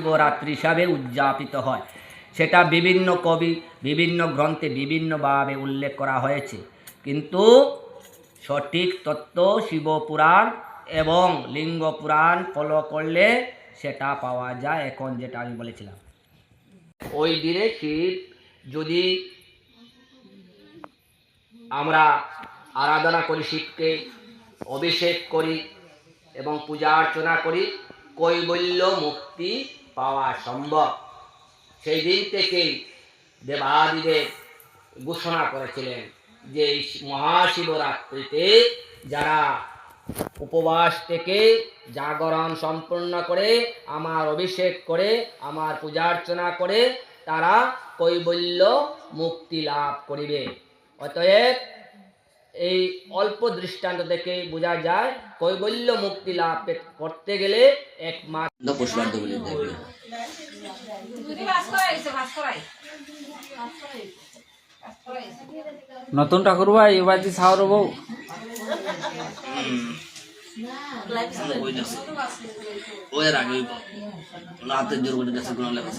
মহাশিবরাত্রি হিসাবে উদযাপিত হয়। সেটা বিভিন্ন কবি, বিভিন্ন গ্রন্থে বিভিন্নভাবে উল্লেখ করা হয়েছে। কিন্তু সঠিক তত্ত্ব শিবপুরাণ এবং লিঙ্গ পুরাণ ফলো করলে সেটা পাওয়া যায় এখন যেটা আমি বলেছিলাম। ওই দিনে শিব যদি আমরা আরাধনা করি শিবকে, অভিষেক করি এবং পূজা অর্চনা করি, কৈবল্য মুক্তি পাওয়া সম্ভব। সেই দিন থেকেই দেবাদিদেব ঘোষণা করেছিলেন যে এই মহাশিবরাত্রিতে যারা উপবাস থেকে জাগরণ সম্পূর্ণ করে, আমার অভিষেক করে, আমার পূজা অর্চনা করে, তারা কৈবল্য মুক্তি লাভ করিবে। অতএব এই অল্প দৃষ্টান্ত থেকে বোঝা যায় কৈবল্য মুক্তি লাভ করতে গেলে একমাত্র নতুন ঠাকুর ভাই এবার যে সাউর বউ। ওই হাতের জোর করে গেছে লেখা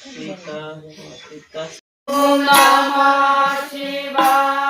Sita, Sita, Sita. Om Namah Shivaya.